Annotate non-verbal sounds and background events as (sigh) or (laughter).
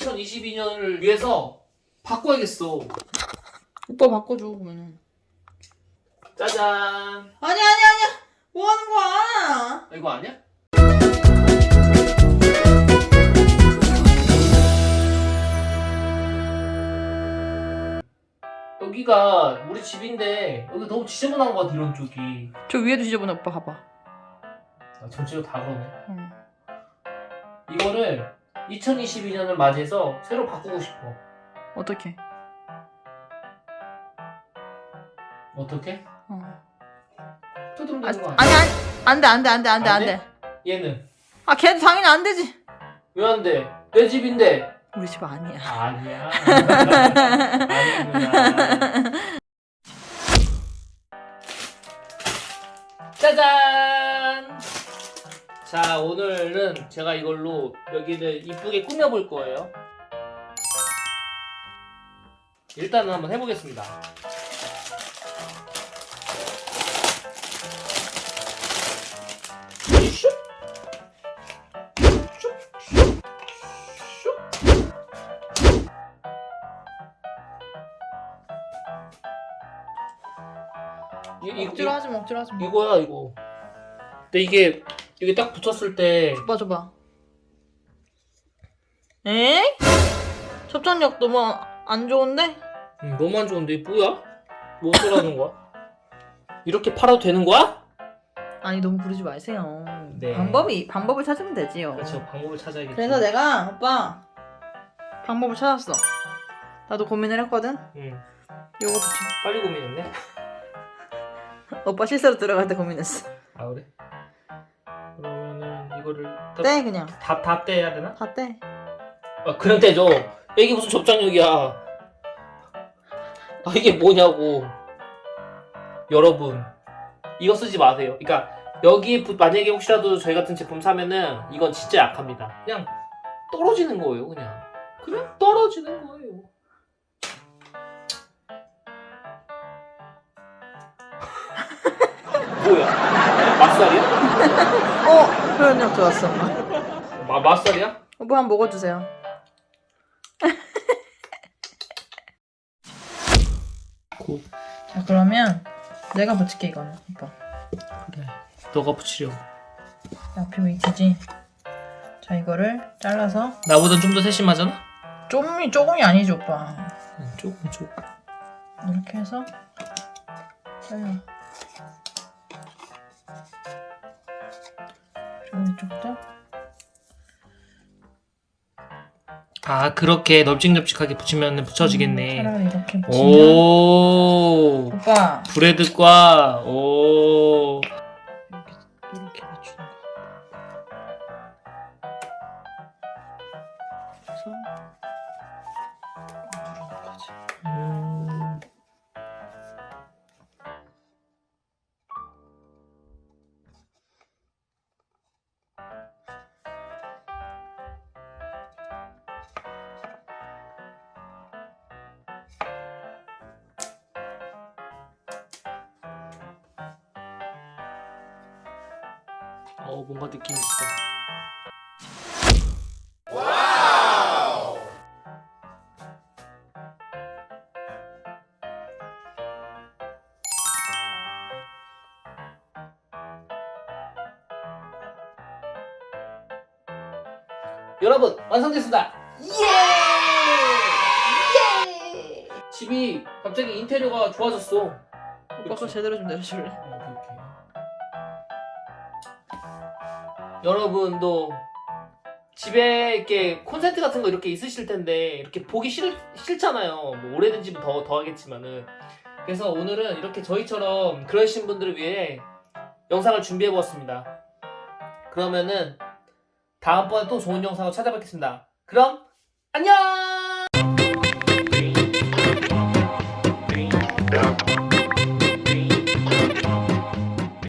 2022년을 위해서 바꿔야겠어. 오빠 바꿔줘 그러면은. 짜잔. 아니 아니 아니야. 뭐 하는 거야? 아, 이거 아니야? 여기가 우리 집인데 여기 너무 지저분한 것 같아 이런 쪽이. 저 위에도 지저분해 오빠 봐봐. 아, 전체가 다 그러네. 응. 이거를 2022년을 맞이해서 새로 바꾸고 싶어. 어떻게? 어떻게? 어. 아, 거 아니 아니야? 아니 안돼 안돼 안돼 안돼 안 안돼. 얘는 아 걔는 당연히 안 되지. 왜 안 돼? 내 집인데. 우리 집 아니야. 아니야. (laughs) 아니구나. 짜잔! 자, 오늘은 제가 이걸로 여기를 이쁘게 꾸며볼 거예요. 일단은 한번 해보겠습니다. 이, 억지로 하지 마 억지로 하지 마. 이거야 이거. 근데 이게 이게 딱 붙었을 때 줘봐 줘봐. 에? 접착력 너무 안 좋은데? 음, 너무 안 좋은데 이게 뭐야? 뭐 어쩌라는 거야? 이렇게 팔아도 되는 거야? 아니 너무 부르지 마세요. 네. 방법이 방법을 찾으면 되지요. 그렇죠 방법을 찾아야겠죠. 그래서 내가 오빠 방법을 찾았어. 나도 고민을 했거든. 응 요거 붙여. 빨리 고민했네. 오빠 실수로 들어갈 때 고민했어. 아 그래? 이거를 떼 그냥 다 다 떼야 되나? 다 떼. 아 그냥 떼죠. 이게 무슨 접착력이야? 아 이게 뭐냐고. 여러분 이거 쓰지 마세요. 그러니까 여기 부- 만약에 혹시라도 저희 같은 제품 사면은 이건 진짜 약합니다. 그냥 떨어지는 거예요, 그냥. 그냥 떨어지는 거예요. (laughs) 뭐야? 맛살이야? (laughs) 어 표현력 좋았어. 마, 맛살이야? 오빠 한번 먹어주세요. 고. 자 그러면 내가 붙일게 이거는 오빠. 그래. 너가 붙이려고. 앞이 위치지. 자 이거를 잘라서 나보단 좀 더 세심하잖아? 조금이 조금이 아니지 오빠. 응, 조금 조금. 이렇게 해서 잘라. 이쪽도 아 그렇게 널찍널찍하게 붙이면 붙여지겠네. 음, 차라리 이렇게 붙이면 오 오빠 브레드과 오 이렇게 이렇게 맞추는 거. 그래서 누르는 거지. 음, 어 뭔가 느낌 있어. 여러분 완성됐습니다. 예! 예! 집이 갑자기 인테리어가 좋아졌어. 오빠 거 제대로 좀 내려줄래? 여러분도 집에 이렇게 콘센트 같은 거 이렇게 있으실 텐데 이렇게 보기 싫, 싫잖아요. 뭐 오래된 집은 더, 더 하겠지만은. 그래서 오늘은 이렇게 저희처럼 그러신 분들을 위해 영상을 준비해 보았습니다. 그러면은 다음번에 또 좋은 영상으로 찾아뵙겠습니다. 그럼 안녕!